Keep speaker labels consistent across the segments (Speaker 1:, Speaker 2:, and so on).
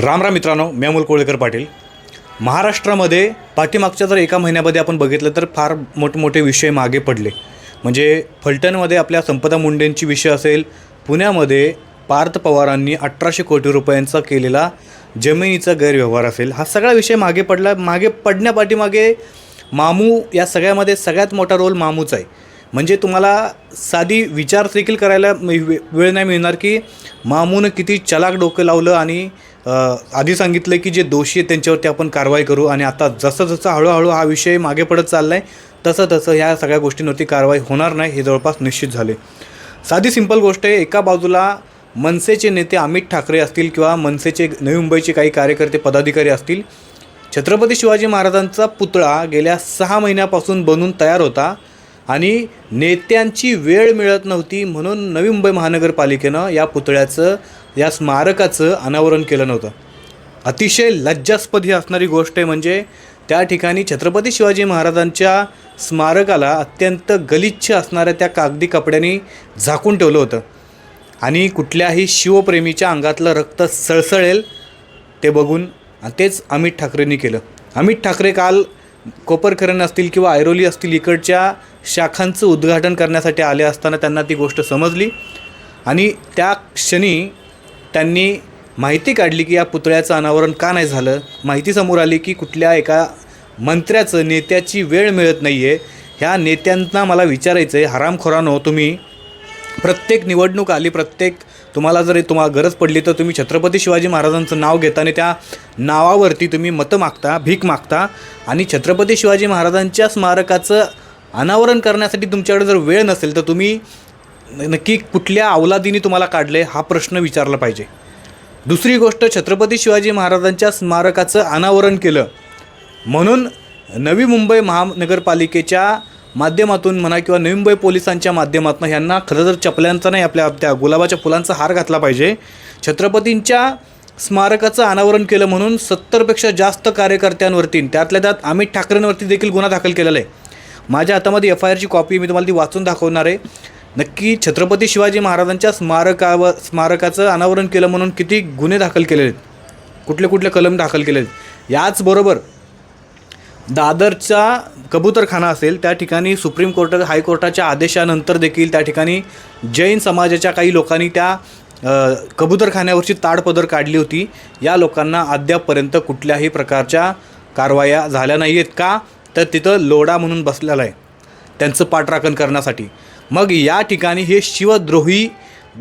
Speaker 1: राम राम मित्रांनो मी अमोल कोळेकर पाटील. महाराष्ट्रामध्ये पाठीमागच्या जर एका महिन्यामध्ये आपण बघितलं तर फार मोठमोठे विषय मागे पडले. म्हणजे फलटणमध्ये आपल्या संपदा मुंडेंची विषय असेल पुण्यामध्ये पार्थ पवारांनी अठराशे कोटी रुपयांचा केलेला जमिनीचा गैरव्यवहार असेल हा सगळा विषय मागे पडला मागे पडण्यापाठीमागे मामू या सगळ्यामध्ये सगळ्यात मोठा रोल मामूचा आहे. म्हणजे तुम्हाला साधी विचार देखील करायला वे- वेळ नाही मिळणार की मामूनं किती चलाक डोकं लावलं आणि आधी सांगितलं की जे दोषी आहेत त्यांच्यावरती आपण कारवाई करू आणि आता जसं जसं हळूहळू हा विषय मागे पडत चालला आहे तसं तसं ह्या सगळ्या गोष्टींवरती कारवाई होणार नाही हे जवळपास निश्चित झाले साधी सिंपल गोष्ट आहे एका बाजूला मनसेचे नेते अमित ठाकरे असतील किंवा मनसेचे नवी मुंबईचे काही कार्यकर्ते पदाधिकारी असतील छत्रपती शिवाजी महाराजांचा पुतळा गेल्या सहा महिन्यापासून बनून तयार होता आणि नेत्यांची वेळ मिळत नव्हती म्हणून नवी मुंबई महानगरपालिकेनं या पुतळ्याचं या स्मारकाचं अनावरण केलं नव्हतं. अतिशय लज्जास्पद ही असणारी गोष्ट आहे म्हणजे त्या ठिकाणी छत्रपती शिवाजी महाराजांच्या स्मारकाला अत्यंत गलिच्छ असणाऱ्या त्या कागदी कपड्यांनी झाकून ठेवलं होतं. आणि कुठल्याही शिवप्रेमीच्या अंगातलं रक्त सळसळेल ते बघून तेच अमित ठाकरेंनी केलं. अमित ठाकरे काल कोपरकरण असतील किंवा ऐरोली असतील इकडच्या शाखांचं उद्घाटन करण्यासाठी आले असताना त्यांना ती गोष्ट समजली. आणि त्या क्षणी त्यांनी माहिती काढली की या पुतळ्याचं अनावरण का नाही झालं? माहिती समोर आली की कुठल्या एका मंत्र्याचं नेत्याची वेळ मिळत नाही आहे ह्या नेत्यांना मला विचारायचं आहे हरामखोरानो तुम्ही प्रत्येक निवडणूक आली प्रत्येक तुम्हाला जर तुम्हाला गरज पडली तर तुम्ही छत्रपती शिवाजी महाराजांचं नाव घेता आणि त्या नावावरती तुम्ही मतं मागता भीक मागता आणि छत्रपती शिवाजी महाराजांच्या स्मारकाचं अनावरण करण्यासाठी तुमच्याकडे जर वेळ नसेल तर तुम्ही नक्की कुठल्या अवलादीने तुम्हाला काढले हा प्रश्न विचारला पाहिजे. दुसरी गोष्ट छत्रपती शिवाजी महाराजांच्या स्मारकाचं अनावरण केलं. म्हणून नवी मुंबई महानगरपालिकेच्या माध्यमातून म्हणा किंवा नवी मुंबई पोलिसांच्या माध्यमातून ह्यांना खरं तर चपल्यांचा नाही आपल्या त्या गुलाबाच्या फुलांचा हार घातला पाहिजे. छत्रपतींच्या स्मारकाचं अनावरण केलं म्हणून सत्तरपेक्षा जास्त कार्यकर्त्यांवरती त्यातल्या त्यात अमित ठाकरेंवरती देखील गुन्हा दाखल केलेला आहे. माझ्या हातामध्ये एफ आय आरची कॉपी मी तुम्हाला ती वाचून दाखवणार आहे. नक्की छत्रपती शिवाजी महाराजांच्या स्मारकावर स्मारकाचं अनावरण केलं म्हणून किती गुन्हे दाखल केले आहेत. कुठले कुठले कलम दाखल केले आहेत. याचबरोबर दादरचा कबूतरखाना असेल त्या ठिकाणी सुप्रीम कोर्ट हायकोर्टाच्या आदेशानंतर देखील त्या ठिकाणी जैन समाजाच्या काही लोकांनी त्या कबूतरखान्यावरची ताडपदर काढली होती. या लोकांना अद्यापपर्यंत कुठल्याही प्रकारच्या कारवाया झाल्या नाही आहेत का? तर तिथं लोडा म्हणून बसलेला आहे. त्यांचं पाठराखण करण्यासाठी. मग या ठिकाणी हे शिवद्रोही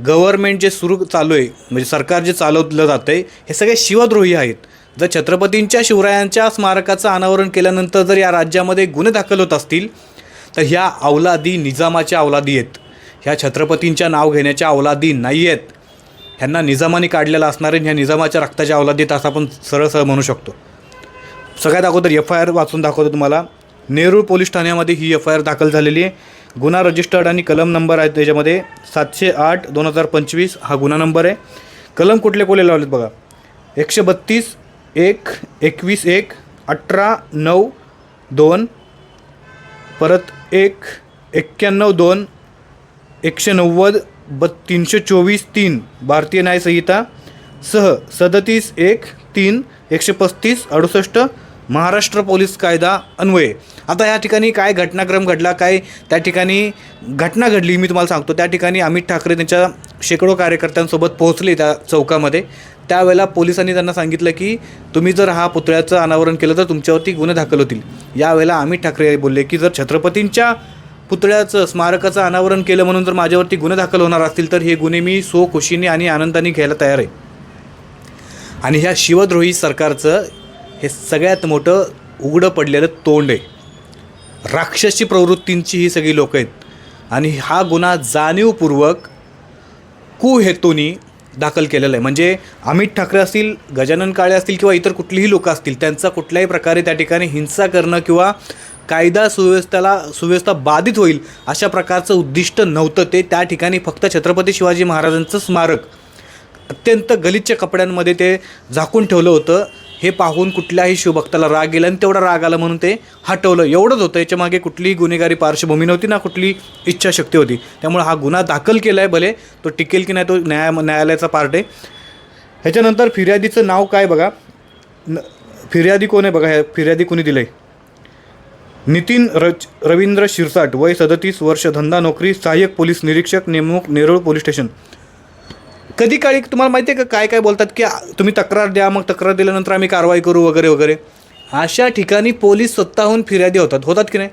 Speaker 1: गव्हर्मेंट जे सुरू चालू आहे म्हणजे सरकार जे चालवलं जातं आहे हे सगळे शिवद्रोही आहेत. जर छत्रपतींच्या शिवरायांच्या स्मारकाचं अनावरण केल्यानंतर जर या राज्यामध्ये गुन्हे दाखल होत असतील तर ह्या अवलादी निजामाच्या अवलादी आहेत. ह्या छत्रपतींच्या नाव घेण्याच्या अवलादी नाही आहेत. ह्यांना निजामाने काढलेलं असणारे ह्या निजामाच्या रक्ताच्या अवलादीत असं आपण सरळ सरळ म्हणू शकतो. सगळ्यात अगोदर एफ आय आर वाचून दाखवतो तुम्हाला. नेरूळ पोलीस ठाण्यामध्ये ही एफ आय आर दाखल झालेली आहे. गुन्हा रजिस्टर्ड आणि कलम नंबर आहे त्याच्यामध्ये सातशे आठ दोन हजार पंचवीस हा गुन्हा नंबर आहे. कलम कुठले कुठले लावलेत बघा. एकशे बत्तीस एक एकवीस एक अठरा नऊ दोन परत एक एक्क्याण्णव दोन एकशे नव्वद ब तीनशे चोवीस तीन भारतीय न्यायसंहिता सह सदतीस एक तीन एकशे पस्तीस अडुसष्ट महाराष्ट्र पोलीस कायदा अन्वये. आता या ठिकाणी काय घटनाक्रम घडला काय त्या ठिकाणी घटना घडली मी तुम्हाला सांगतो. त्या ठिकाणी अमित ठाकरे त्यांच्या शेकडो कार्यकर्त्यांसोबत पोहोचले त्या चौकामध्ये. त्यावेळेला पोलिसांनी त्यांना सांगितलं की तुम्ही जर हा पुतळ्याचं अनावरण केलं तर तुमच्यावरती गुन्हे दाखल होतील. यावेळेला अमित ठाकरे बोलले की जर छत्रपतींच्या पुतळ्याचं स्मारकाचं अनावरण केलं म्हणून जर माझ्यावरती गुन्हे दाखल होणार असतील तर हे गुन्हे मी सो खुशीने आणि आनंदाने घ्यायला तयार आहे. आणि ह्या शिवद्रोही सरकारचं हे सगळ्यात मोठं उघडं पडलेलं तोंड आहे. राक्षसी प्रवृत्तींची ही सगळी लोकं आहेत. आणि हा गुन्हा जाणीवपूर्वक कुहेतूनी दाखल केलेला आहे. म्हणजे अमित ठाकरे असतील गजानन काळे असतील किंवा इतर कुठलीही लोकं असतील त्यांचा कुठल्याही प्रकारे त्या ठिकाणी हिंसा करणं किंवा कायदा सुव्यवस्थेला सुव्यवस्था बाधित होईल अशा प्रकारचं उद्दिष्ट नव्हतं ते. त्या ठिकाणी फक्त छत्रपती शिवाजी महाराजांचं स्मारक अत्यंत गलिच्छ कपड्यांमध्ये ते झाकून ठेवलं होतं. हे पाहून कुठल्याही शिवभक्ताला राग गेला आणि तेवढा राग आला म्हणून ते हटवलं. एवढंच होतं. याच्यामागे कुठलीही गुन्हेगारी पार्श्वभूमी नव्हती ना कुठली इच्छाशक्ती होती. त्यामुळे हा गुन्हा दाखल केला आहे भले तो टिकेल की नाही तो न्याय न्यायालयाचा पार्ट आहे. ह्याच्यानंतर फिर्यादीचं नाव काय बघा? न फिर्यादी कोण आहे बघा? ह्या फिर्यादी कोणी दिलं आहे नितीन रच रवींद्र शिरसाट वय सदतीस वर्ष धंदा नोकरी सहाय्यक पोलीस निरीक्षक नेमणूक नेरूळ पोलीस स्टेशन. कधी काळी तुम्हाला माहिती आहे का काय काय बोलतात की तुम्ही तक्रार द्या मग तक्रार दिल्यानंतर आम्ही कारवाई करू वगैरे वगैरे. अशा ठिकाणी पोलीस स्वतःहून फिर्यादी होतात. होतात की नाही?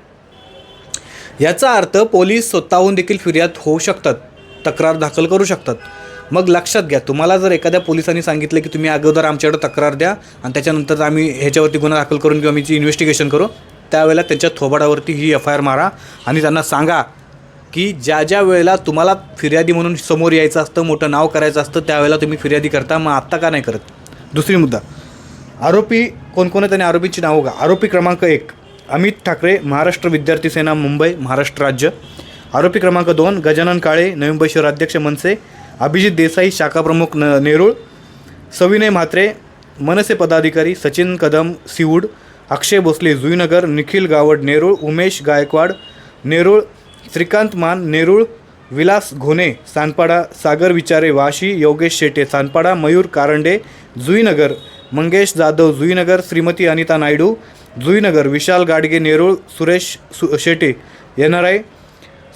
Speaker 1: याचा अर्थ पोलीस स्वतःहून देखील फिर्याद होऊ शकतात तक्रार दाखल करू शकतात. मग लक्षात घ्या तुम्हाला जर एखाद्या पोलिसांनी सांगितलं की तुम्ही अगोदर आमच्याकडे तक्रार द्या आणि त्याच्यानंतर आम्ही ह्याच्यावरती गुन्हा दाखल करून किंवा आम्ही इन्व्हेस्टिगेशन करू त्यावेळेला त्यांच्या थोबाडावरती ही एफ आय आर मारा आणि त्यांना सांगा की ज्या ज्या वेळेला तुम्हाला फिर्यादी म्हणून समोर यायचं असतं मोठं नाव करायचं असतं त्यावेळेला तुम्ही फिर्यादी करता मग आत्ता का नाही करत? दुसरी मुद्दा. आरोपी कोणकोण कोण आहेत आणि आरोपीची नावं का आरोपी क्रमांक एक अमित ठाकरे महाराष्ट्र विद्यार्थी सेना मुंबई महाराष्ट्र राज्य. आरोपी क्रमांक दोन गजानन काळे नवी मुंबई शहराध्यक्ष मनसे अभिजित देसाई शाखाप्रमुख न नेरूळ सविनय म्हात्रे मनसे पदाधिकारी सचिन कदम सिवूड अक्षय भोसले जुईनगर निखिल गावड नेरूळ उमेश गायकवाड नेरूळ श्रीकांत मान नेरूळ विलास घोणे सानपाडा सागर विचारे वाशी योगेश शेटे सानपाडा मयूर कारंडे जुईनगर मंगेश जाधव जुईनगर श्रीमती अनिता नायडू जुईनगर विशाल गाडगे नेरूळ सुरेश सु Shete N R I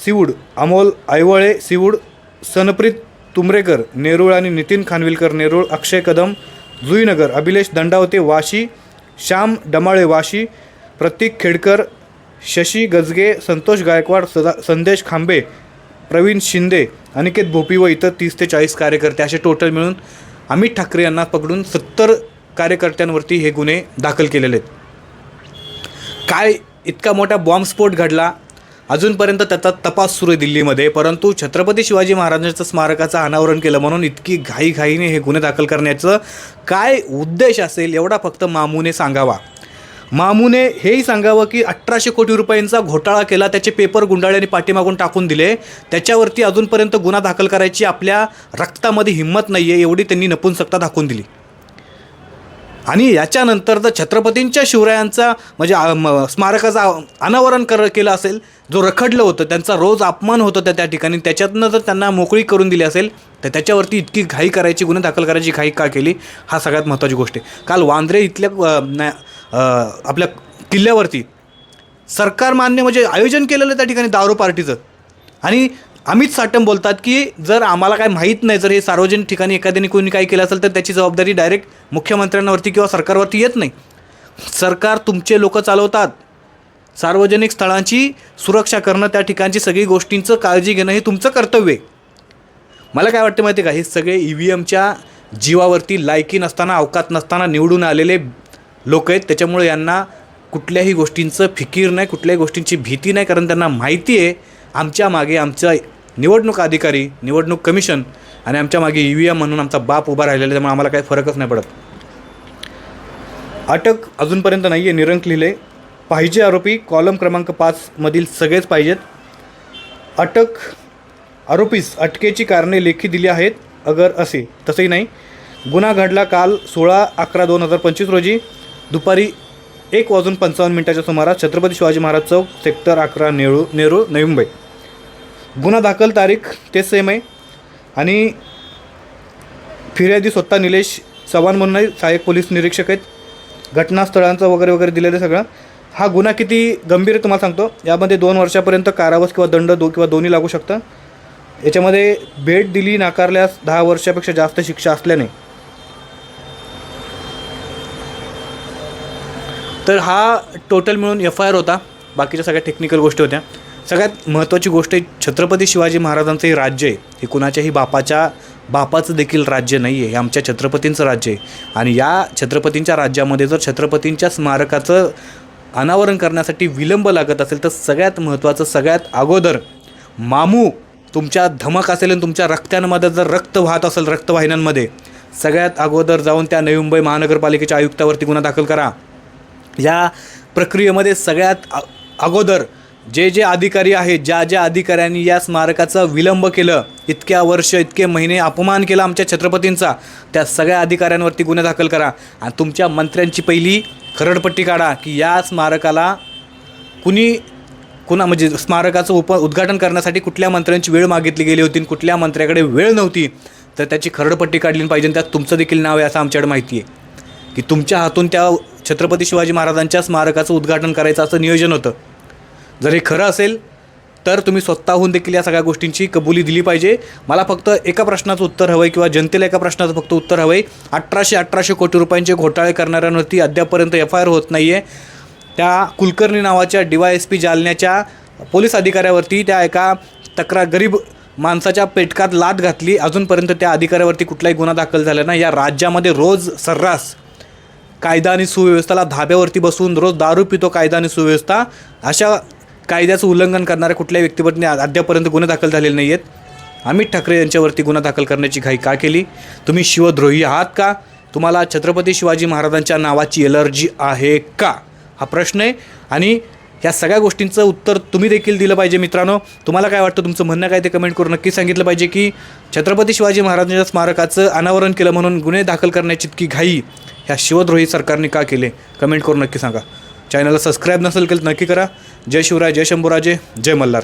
Speaker 1: Seawoods Amol Aywale Seawoods Sanpreet Tumrekar Nerul आणि नितीन खानविलकर नेरूळ अक्षय कदम जुईनगर अभिलेश दंडावते वाशी श्याम डमाळे वाशी प्रतीक खेडकर शशी गजगे संतोष गायकवाड सदा संदेश खांबे प्रवीण शिंदे अनिकेत भोपी व इतर तीस ते चाळीस कार्यकर्ते असे टोटल मिळून अमित ठाकरे यांना पकडून सत्तर कार्यकर्त्यांवरती हे गुन्हे दाखल केलेले आहेत. काय इतका मोठा बॉम्बस्फोट घडला? अजूनपर्यंत त्याचा तपास सुरू आहे दिल्लीमध्ये परंतु छत्रपती शिवाजी महाराजांचं स्मारकाचं अनावरण केलं म्हणून इतकी घाईघाईने हे गुन्हे दाखल करण्याचं काय उद्देश असेल एवढा फक्त मामूने सांगावा. मामूने हेही सांगावं की अठराशे कोटी रुपयांचा घोटाळा केला त्याचे पेपर गुंडाळ्यांनी पाठीमागून टाकून दिले. त्याच्यावरती अजूनपर्यंत गुन्हा दाखल करायची आपल्या रक्तामध्ये हिंमत नाही आहे एवढी त्यांनी नपुंसकता दाखवून दिली. आणि याच्यानंतर जर छत्रपतींच्या शिवरायांचा म्हणजे स्मारकाचा म- अनावरण कर केलं असेल जो रखडलं होतं त्यांचा रोज अपमान होतं त्या त्या ठिकाणी त्याच्यातनं जर त्यांना मोकळी करून दिली असेल तर त्याच्यावरती इतकी घाई करायची गुन्हे दाखल करायची घाई का केली? हा सगळ्यात महत्त्वाची गोष्ट आहे. काल वांद्रे इथल्या आपल्या किल्ल्यावरती. सरकार मान्य म्हणजे आयोजन केलेलं त्या ठिकाणी दारू पार्टीचं. आणि अमित साटम बोलतात की जर आम्हाला काय माहीत नाही जर हे सार्वजनिक ठिकाणी एखाद्याने कोणी काही केलं असेल तर त्याची जबाबदारी डायरेक्ट मुख्यमंत्र्यांवरती किंवा सरकारवरती येत नाही. सरकार तुमचे लोक चालवतात. सार्वजनिक स्थळांची सुरक्षा करणं त्या ठिकाणची सगळी गोष्टींचं काळजी घेणं हे तुमचं कर्तव्य आहे. मला काय वाटतं माहिती आहे का? हे सगळे ई व्ही एमच्या जीवावरती लायकी नसताना अवकात नसताना निवडून आलेले लोक आहेत. त्याच्यामुळे यांना कुठल्याही गोष्टींचं फिकीर नाही कुठल्याही गोष्टींची भीती नाही कारण त्यांना माहिती आहे आमच्या मागे आमचा निवडणूक अधिकारी निवडणूक कमिशन आणि आमच्या मागे ई व्ही एम म्हणून आमचा बाप उभा राहिलेला आहे, त्यामुळे आम्हाला काही फरकच नाही पडत. अटक अजूनपर्यंत नाही आहे निरंक लिहिले. पाहिजे आरोपी कॉलम क्रमांक पाचमधील सगळेच पाहिजेत. अटक आरोपीस अटकेची कारणे लेखी दिली आहेत अगर असे तसंही नाही. गुन्हा घडला काल सोळा अकरा दोन हजार पंचवीस रोजी. दुपारी एक वाजून पंचावन्न मिनिटाच्या सुमारास छत्रपती शिवाजी महाराज चौक सेक्टर अकरा नेहरू नेहरू नवी मुंबई. गुन्हा दाखल तारीख तेच सेम आहे. आणि फिर्यादी स्वतः निलेश चव्हाण म्हणूनही सहाय्यक पोलीस निरीक्षक आहेत. घटनास्थळांचं वगैरे वगैरे दिलेलं सगळं. हा गुन्हा किती गंभीर आहे तुम्हाला सांगतो. यामध्ये दोन वर्षापर्यंत कारावास किंवा दंड दो किंवा दोन्ही लागू शकतं. याच्यामध्ये भेट दिली नाकारल्यास दहा वर्षापेक्षा जास्त शिक्षा असल्याने तर हा टोटल मिळून एफ आय आर होता. बाकीच्या सगळ्या टेक्निकल गोष्टी होत्या. सगळ्यात महत्त्वाची गोष्ट आहे छत्रपती शिवाजी महाराजांचं हे राज्य आहे हे कुणाच्याही बापाच्या बापाचं देखील राज्य नाही आहे हे आमच्या छत्रपतींचं राज्य आहे. आणि या छत्रपतींच्या राज्यामध्ये जर छत्रपतींच्या स्मारकाचं अनावरण करण्यासाठी विलंब लागत असेल तर सगळ्यात महत्त्वाचं सगळ्यात अगोदर मामू तुमच्या धमक असेल आणि तुमच्या रक्त्यांमध्ये जर रक्त वाहत असेल रक्तवाहिन्यांमध्ये सगळ्यात अगोदर जाऊन त्या नवी मुंबई महानगरपालिकेच्या आयुक्तावरती गुन्हा दाखल करा. या प्रक्रियेमध्ये सगळ्यात अगोदर जे जे अधिकारी आहेत ज्या ज्या अधिकाऱ्यांनी या स्मारकाचं विलंब केलं इतक्या वर्ष इतके महिने अपमान केला आमच्या छत्रपतींचा त्या सगळ्या अधिकाऱ्यांवरती गुन्हे दाखल करा. आणि तुमच्या मंत्र्यांची पहिली खरडपट्टी काढा की या स्मारकाला कुणी कुणा म्हणजे स्मारकाचं उप उद्घाटन करण्यासाठी कुठल्या मंत्र्यांची वेळ मागितली गेली होती कुठल्या मंत्र्याकडे वेळ नव्हती तर त्याची खरडपट्टी काढली पाहिजे त्यात तुमचं देखील नाव आहे असं आमच्याकडे माहिती आहे. की तुमच्या हातून त्या छत्रपती शिवाजी महाराजांच्या स्मारकाचं उद्घाटन करायचं असं नियोजन होतं. जर हे खरं असेल तर तुम्ही स्वतःहून देखील या सगळ्या गोष्टींची कबुली दिली पाहिजे. मला फक्त एका प्रश्नाचं उत्तर हवं आहे किंवा जनतेला एका प्रश्नाचं फक्त उत्तर हवं आहे अठराशे अठराशे कोटी रुपयांचे घोटाळे करणाऱ्यांवरती अद्यापपर्यंत एफ आय आर होत नाही आहे त्या कुलकर्णी नावाच्या डी वाय एस पी जालन्याच्या पोलीस अधिकाऱ्यावरती त्या एका तक्रार गरीब माणसाच्या पेटकात लाद घातली. अजूनपर्यंत त्या अधिकाऱ्यावरती कुठलाही गुन्हा दाखल झाला नाही. या राज्यामध्ये रोज सर्रास कायदा आणि सुव्यवस्थेला धाब्यावरती बसून रोज दारू पितो कायदा आणि सुव्यवस्था. अशा कायद्याचं उल्लंघन करणाऱ्या कुठल्याही व्यक्तीवरती अद्यापर्यंत गुन्हे दाखल झालेले नाही आहेत अमित ठाकरे यांच्यावरती गुन्हा दाखल करण्याची घाई का केली? तुम्ही शिवद्रोही आहात का? तुम्हाला छत्रपती शिवाजी महाराजांच्या नावाची एलर्जी आहे का? हा प्रश्न आहे. आणि या सगळ्या गोष्टींचं उत्तर तुम्ही देखील दिलं पाहिजे मित्रांनो. तुम्हाला काय वाटतं? तुमचं म्हणणं काय ते कमेंट करून नक्की सांगितलं पाहिजे की छत्रपती शिवाजी महाराजांच्या स्मारकाचं अनावरण केलं म्हणून गुन्हे दाखल करण्याची इतकी घाई ह्या शिवद्रोही सरकारने का केले? कमेंट करून नक्की सांगा. चॅनलला सबस्क्राईब नसेल केलं नक्की करा. जय शिवराय जय शंभूराजे जय मल्हार.